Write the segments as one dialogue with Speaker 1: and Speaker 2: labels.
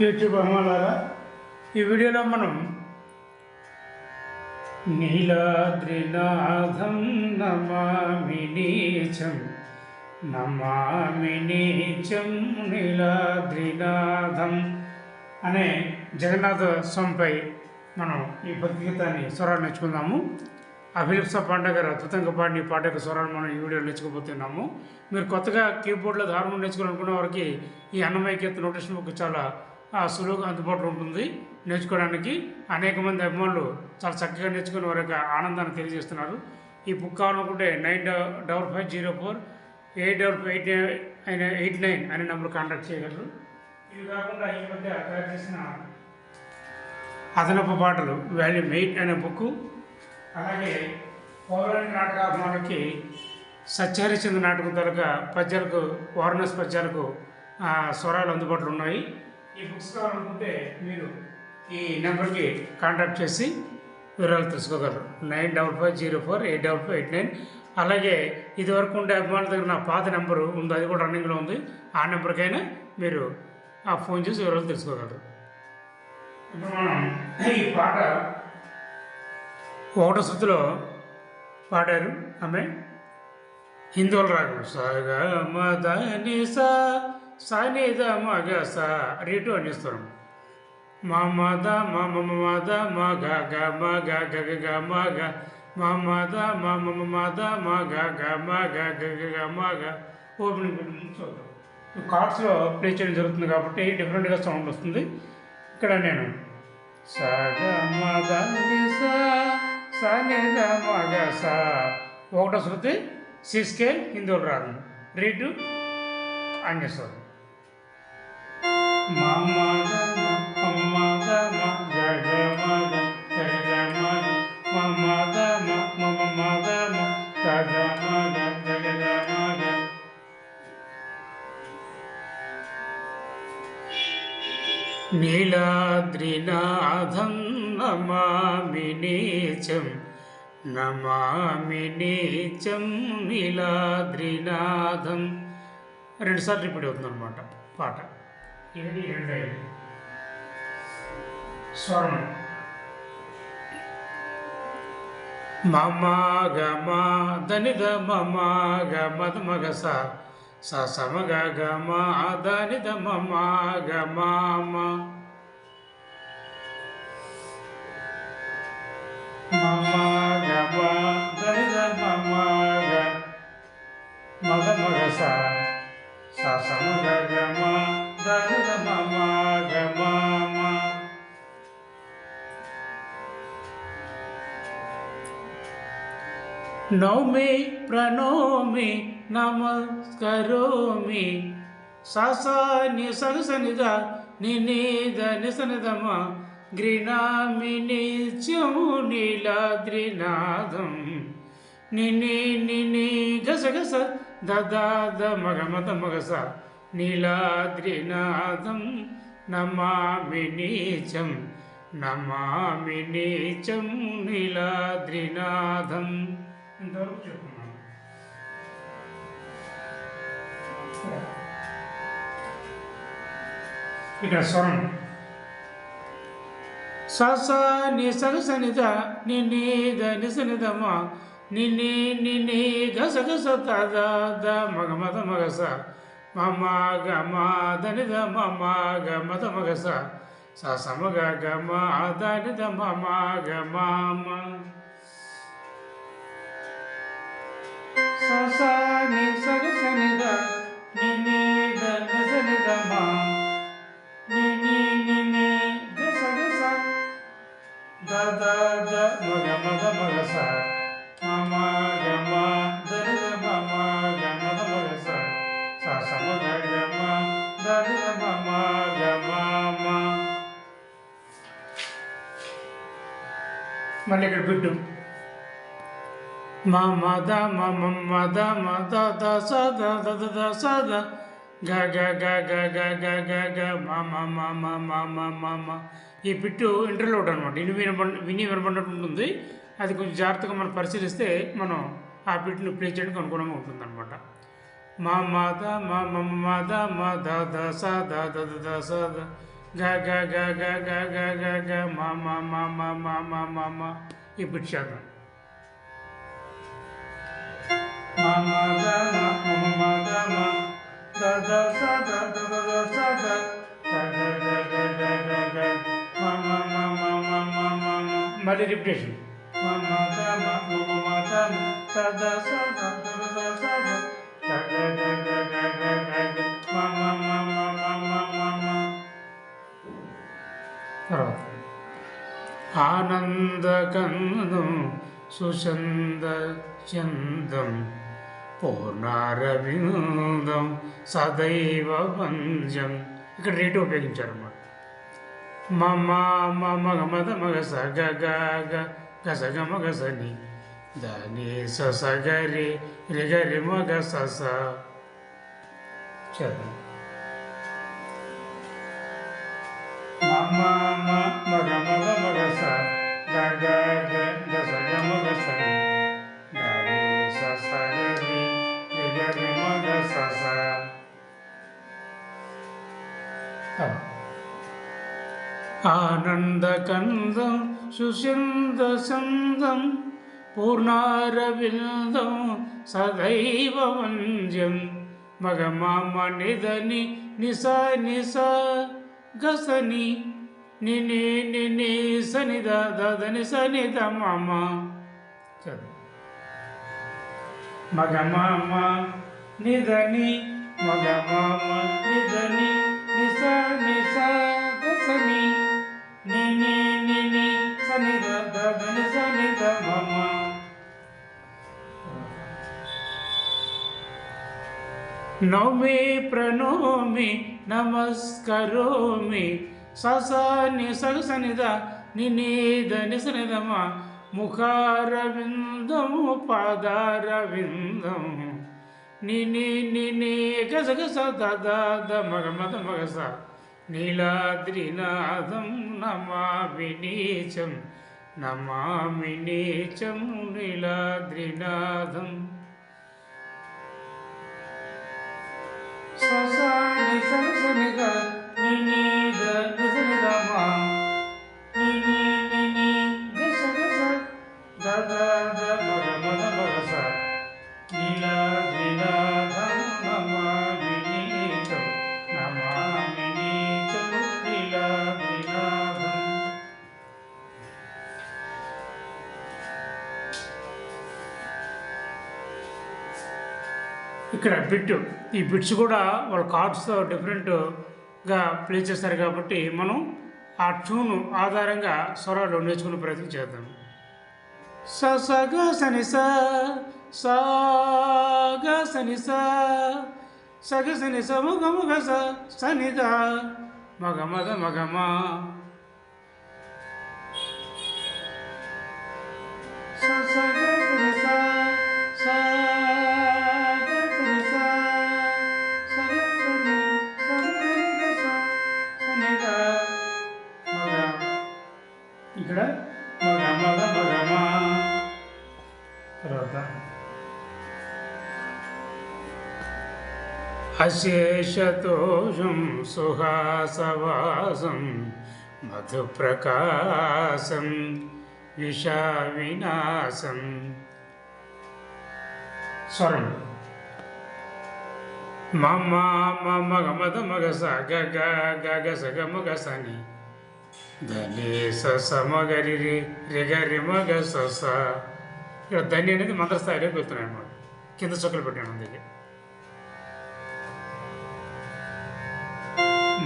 Speaker 1: YouTube అమ్మాలారా ఈ వీడియోలో మనం నీలాద్రినాథం నమామి నీచం నమామి నీచం నీలాద్రినాథం అనే జగన్నాథ స్వామిపై మనం ఈ భక్తి స్వరాలు నేర్చుకుందాము. అభిలిప్స పాండే గారు అద్భుతంగా పాడిన ఈ పాట యొక్క స్వరాలు మనం ఈ వీడియోలో నేర్చుకోబోతున్నాము. మీరు కొత్తగా కీబోర్డ్లో హార్మోన్ నేర్చుకోవాలనుకున్న వారికి ఈ అన్నమయ్య కీర్తన నోటేషన్ బుక్ చాలా సులువుగా అందుబాటులో ఉంటుంది. నేర్చుకోవడానికి అనేక మంది అభిమానులు చాలా చక్కగా నేర్చుకుని వారి యొక్క ఆనందాన్ని తెలియజేస్తున్నారు. ఈ బుక్ కావాలనుకుంటే nine double five zero four eight double five eight nine eight nine అనే నెంబర్ కాంటాక్ట్ చేయగలరు. ఇవి కాకుండా ఈ మధ్య తయారు చేసిన అదనపు పాటలు వాల్యూమ్ ఎయిట్ అనే బుక్ అలాగే పౌరాణిక నాటకాభిమానులకి సత్యహరిచంద్ర నాటకం తరక పద్యాలకు వారణాసి పద్యాలకు స్వరాలు అందుబాటులో ఉన్నాయి. ఈ బుక్స్ కావాలనుకుంటే మీరు ఈ నెంబర్కి కాంటాక్ట్ చేసి వివరాలు తెలుసుకోగలరు. Nine double five zero four eight double five eight nine అలాగే ఇదివరకు ఉండే అభిమానుల దగ్గర నా పాత నెంబరు ఉంది అది కూడా రన్నింగ్లో ఉంది. ఆ నెంబర్కైనా మీరు ఆ ఫోన్ చేసి వివరాలు తెలుసుకోగలరు. ఇప్పుడు మనం ఈ పాట ఒకటో శృతిలో పాడారు ఆమె. హిందువుల రాగం. సగ మద ని సనిద మగ స రీటు అనిస్తారు మా మద మా మమ మద మా గ గ మ గ గ గ గ మ గ. మా మద మా మమ మద మా గ గ మ గ గ గ గ మ గ. ఓపెనింగ్ చూద్దాం. కార్డ్స్లో ప్లే చేయడం జరుగుతుంది కాబట్టి డిఫరెంట్గా సౌండ్ వస్తుంది. ఇక్కడ నేను. ఒకటో శృతి సి స్కేల్ హిందువులు రాగం రీటు అన్యస్వరం നീലാദ്രിനാഥം നമാമിനീചം നമാമിനീചം നീലാദ്രിനാഥം രണ്ട് സാർ റിപ്പീറ്റ് വന്നു അന്നമാട്ട പാട്ട് Mama gama danida mama gama tumaga sa sa sa maga gama adanida mama gama mama gama danida mama gama tumaga sa sa sa maga gama नौमि प्रणोमि नमस्करोमि। ससा निसनद निनेद निसनदम गृह्णामि निनी नीलाद्रिनादं निने निने गस गस ददाद मगमद मगस। నీలాద్రినాథం నమామి నీచం నమామి నీచం నీలాద్రినాథం ఇంతవరకు చెప్పుకున్నాను. ఇక స్వరం. సస ని సగసనిద ని నీ గ నిసనిదమ ని ని ద మమ గమ స సమగ గమ ధనిద మద మ మ మద మద ద స ద ద ద ద స ద గ గ గ గ గ గ గ గ మమ మమ మమ మమ ఈ పిట్టు ఇంటర్లోడ్ అనమాట విని వినబ విని వినబడినట్టు ఉంటుంది అది కొంచెం జాగ్రత్తగా మనం పరిశీలిస్తే మనం ఆ పిట్టును ప్లే చేయడానికి అనుగుణంగా ఉంటుంది అనమాట మా మాత మా మమ మాద మా ద ద స ద ద ద ద స ద గ గ గ గ గ గ గ గ మా మా మా మా మా మా మా మా పిట్ చేద్దాం మళ్ళీ రిపిటేషన్. తర్వాత. ఆనందకందం సుచంద చందం. పూర్ణారవిందం సదైవ భంజం ఇక్కడ రేటు ఉపయోగించారు అన్నమాట మమ మమ మద మగ సగ గగ గస గమ గసని దని సగరి రిగరి మగ సస చదువు கந்தம் சுசிந்த சந்தம் பூர்ணாரவிந்தம் சதைவ வஞ்சம். மகமாம நிதனி நிச நிச கசனி நினி நினி சனித ததனி சனித மாமா மகமாமா நிதனி மகமாமா நிதனி நிச நிச கசனி. నౌమి ప్రణోమి నమస్కరోమి. ససాని సగసనిద నినీద నిసనిదమ ముఖారవిందము పాదారవిందము. నిని నిని గసగస దాద మగ మద మగస నీలాద్రినాథం నమామి నీచం నమామి నీచం నీలాద్రినాథం sa sa ni sa ni sa ni ga ni ni da ni sa ni ga ma ఇక్కడ బిట్ ఈ బిట్స్ కూడా వాళ్ళ కార్డ్స్తో డిఫరెంట్గా ప్లే చేస్తారు కాబట్టి మనం ఆ ట్యూన్ ఆధారంగా స్వరాలు నేర్చుకునే ప్రయత్నం చేద్దాం. స స గ సని స స గ సని స స గ సని స మగ మగ స సని ద మగ మగ మగ మ స స గ సని अशेषतोषं సుహాసవాసం मधुप्रकाशं विषाविनाशं। स्वरं मम मम गमद मग स गग సమగరి రిగరి మగ స ఇక్కడ ధని అనేది మంత్రస్థాయిలో పెడుతున్నాయి అనమాట కింద చొక్కలు పెట్టాను అందుకే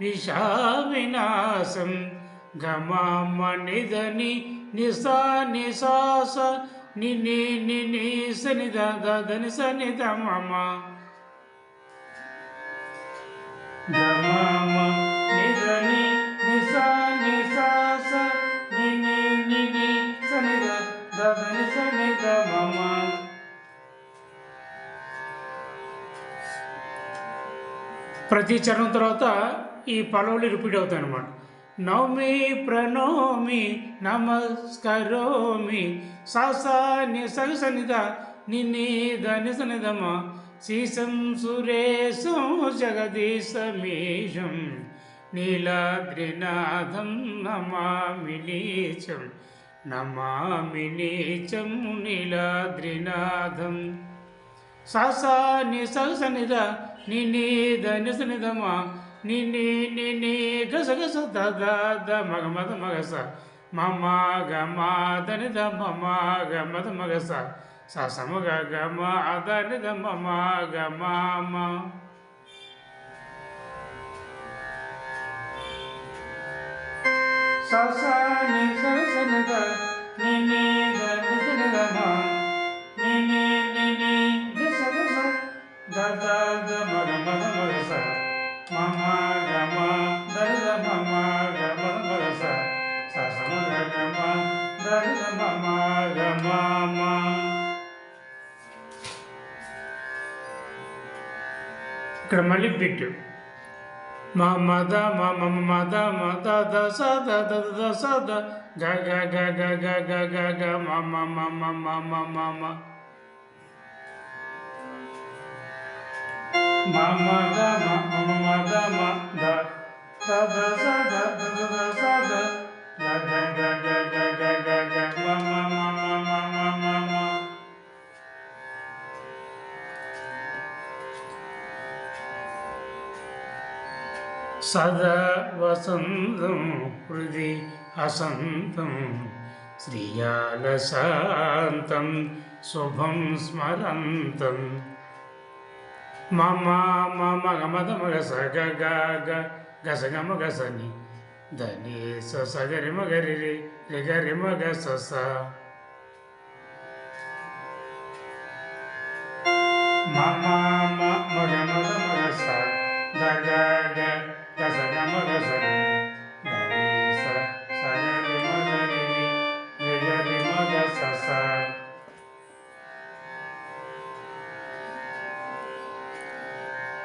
Speaker 1: విషావినాశం గమనిదని నిసా నిశాస నిని సనిద మమ ప్రతి చరణం తర్వాత ఈ పలవులు రిపీట్ అవుతాయి అన్నమాట నవమి ప్రణోమి నమస్కరోమి సాసా నిసనిద నిన్నిద నిసనిదమ శీసం సురేశం జగదీశమీశం నీలాద్రినాథం నమామి నీచం నమామి నీచం నీలాద్రినాథం. సాసా ని సగసనిద ని ని ನಿನ್ನೆ ನಿನ್ನೆ ಗಸ ಗಸ ದ ದ ಮಗ ಮದ ಮಗಸ ಮಮ ಗ ಮ ಧನಿ ದ ಮಮ ಗ ಮದ ಮಗಸ ಸ ಸಮಗ ಗ ಮ ಧನಿ ದ ಮಮ ಗ ಮಾಮ ಸ ಸ ನಿ ಸ ಸ ನಿ ದ ನಿ ನಿ ದ ನಿ ಸ ನಿ ದ ಮ ನಿ ನಿ ನಿ ನಿ ಗ ಸ ಗ ಸ ದ ದ ದ ಮಗ ಮದ ಮಗಸ ద ద ద మగ మద మగ స మమ గ మ ద ని ద మమ గ మద మగ స స స మ గ గ మ ద ని ద మమ గ మ మ ఇక్కడ మళ్ళీ బిట్ మా మద మా మమ మద మద ద స ద ద ద ద స ద గ గ గ గ గ గ గ గ మ మ మ మ మ మ మ మ మా మద మ మమ మద మ ద ద ద స ద ద ద ద స ద గ గ గ గ గ గ గ గ మ మ మ మ మ మ మ మ సదా వసంతం హృది హసంతం శ్రియాలశాంతం శుభం స్మరంతం మమ మమ గమద మగ సగ గస గమ గసని ధని సగరి మగరి రిగరి మగ సస మమ మగ మద మగ సగ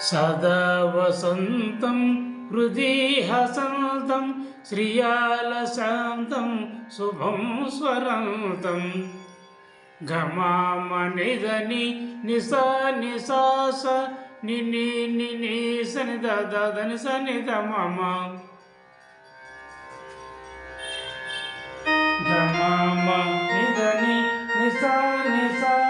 Speaker 1: सदा वसन्तं हृदि हसन्तं श्रियालशान्तं शुभं स्वरन्तं। घमामनिधनि निशा निशास निनि निनि सनिदधनि सनिद मम घमाम निधनि स्वरातं घमानि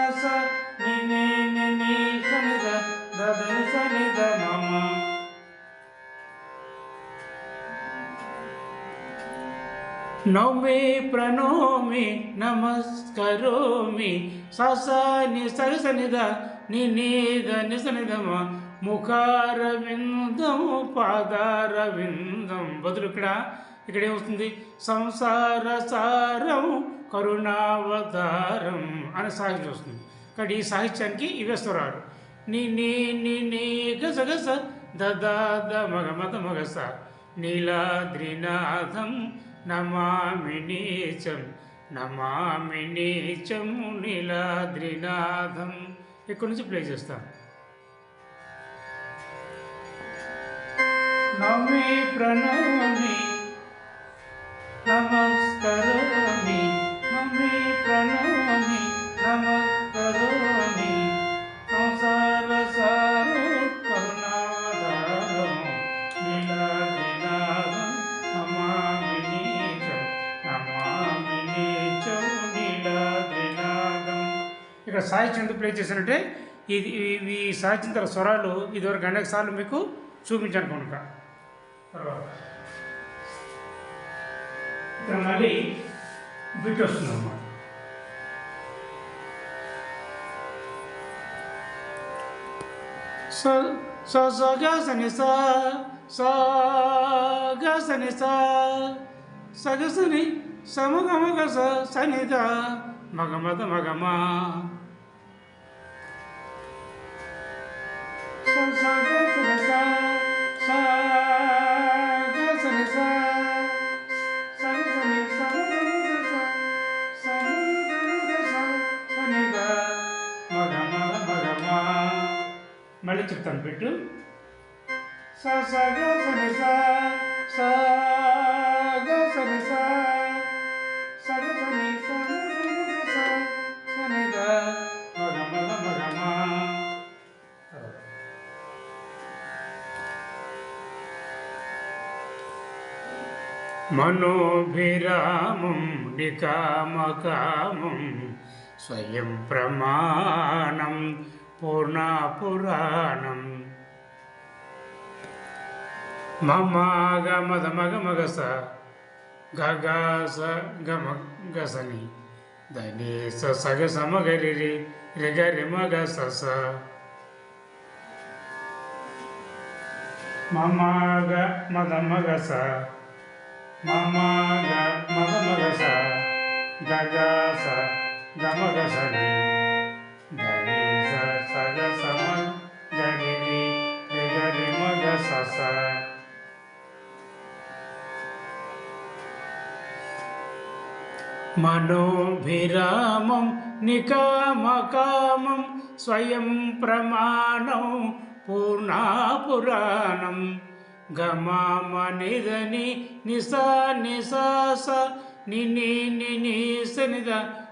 Speaker 1: నౌమి ప్రణోమి నమస్కరోమి ససాని సరసనిద నినీద నిసనిదమ ముఖారవిందము పాదారవిందం. బదులు ఇక్కడ ఇక్కడ ఏమొస్తుంది సంసార సారం కరుణావతారం అనే సాహిత్యం వస్తుంది. ఇక్కడ ఈ సాహిత్యానికి ఇవే స్వరాలు నీ నీ నీ నీ గస గస ద ద ద మగ మత మగస నీలాద్రినాథం నమామి నీచం నమామి నీచం నీలాద్రినాథం. ఇక్కడి నుంచి ప్లే చేస్తాం. నమే ప్రణమి నమస్కారం సాహిత్యం చంద్ ప్లే చేసినట్టే ఇది ఈ సాహిత్యం తర స్వరాలు ఇదివరకు అనేక సార్లు మీకు చూపించాను కనుక. తర్వాత. ఇక్కడ మళ్ళీ బిట్ వస్తుంది అన్నమాట. సో సో సో గని సా సో గని సగసని సమగమగ మగమద మగమా మళ్ళీ చెప్తాను పెట్టు. స స గ స స మనోభిరామం నికామకామం స్వయం ప్రమాణం పూర్ణాపురాణం. మమాగ మద మగ మగస గగస గమ గసని దని స సగ సమగరి రిగరి మగ సస మమాగ మద మగస मम ग मगमगस गगस गमगसनि समग स मनोभिरामं निकामकामं स्वयं प्रमाणं पूर्णापुराणम् గమనిదని నిస నిస గమామనిదని నిసా నిని నిని సనిద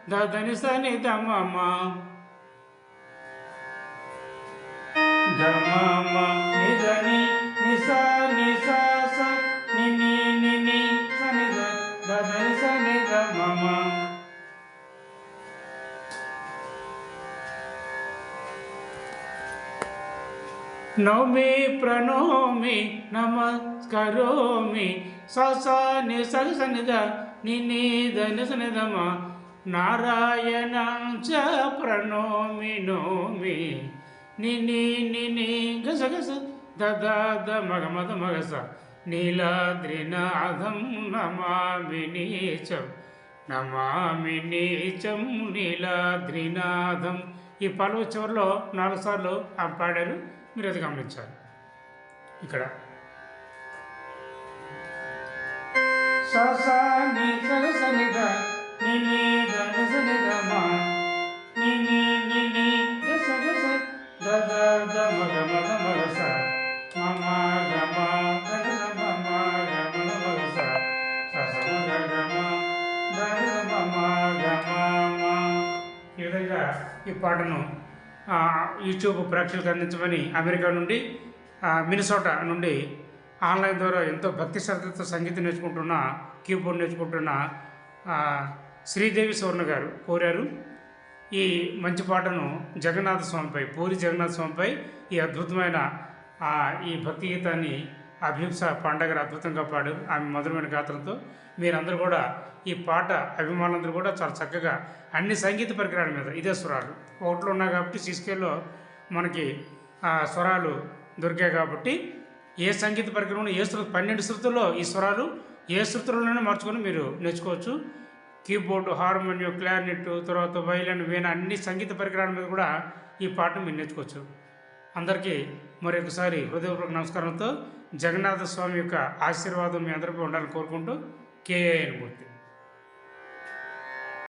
Speaker 1: దదని సనిద మమ గమమ నిదని నిస నౌమి ప్రణోమి నమస్కరోమి సస ని సగ నిసనిదమ నారాయణం చ ప్రణోమి నోమి నిని నిని గస గస దదాద మగమద మగస నీలాద్రినాథం నమామి నీచం నమామి నీచం నీలాద్రినాథం ఈ పలువు చివరిలో నాలుగు సార్లు ఆ పాడారు. మీరు అది గమనించాలి ఇక్కడ ఈ విధంగా ఈ పాటను యూట్యూబ్ ప్రేక్షకులకు అందించమని అమెరికా నుండి మినిసోటా నుండి ఆన్లైన్ ద్వారా ఎంతో భక్తి శ్రద్ధతో సంగీతం నేర్చుకుంటున్న కీబోర్డ్ నేర్చుకుంటున్న శ్రీదేవి సువర్ణ గారు కోరారు. ఈ మంచి పాటను జగన్నాథ స్వామిపై పూరి జగన్నాథ స్వామిపై ఈ అద్భుతమైన ఈ భక్తి గీతాన్ని అభింస పండగను అద్భుతంగా పాడు ఆమె మధురమైన గాత్రంతో మీరందరూ కూడా ఈ పాట అభిమానులందరూ కూడా చాలా చక్కగా అన్ని సంగీత పరికరాల మీద ఇదే స్వరాలు. ఒకటిలో ఉన్నాయి కాబట్టి సిస్కేలో మనకి ఆ స్వరాలు దొరికాయి కాబట్టి ఏ సంగీత పరికరం ఏ శృతి పన్నెండు శృతుల్లో ఈ స్వరాలు ఏ శృతుల్లోనే మార్చుకొని మీరు నేర్చుకోవచ్చు. కీబోర్డు హార్మోనియం క్లారినెట్ తర్వాత వైలన్ వీణ అన్ని సంగీత పరికరాల మీద కూడా ఈ పాటను మీరు నేర్చుకోవచ్చు. అందరికీ మరొకసారి హృదయపూర్వక నమస్కారంతో జగన్నాథ స్వామి యొక్క ఆశీర్వాదం మీ అందరిపై ఉండాలని కోరుకుంటూ కేఏఎన్ మూర్తి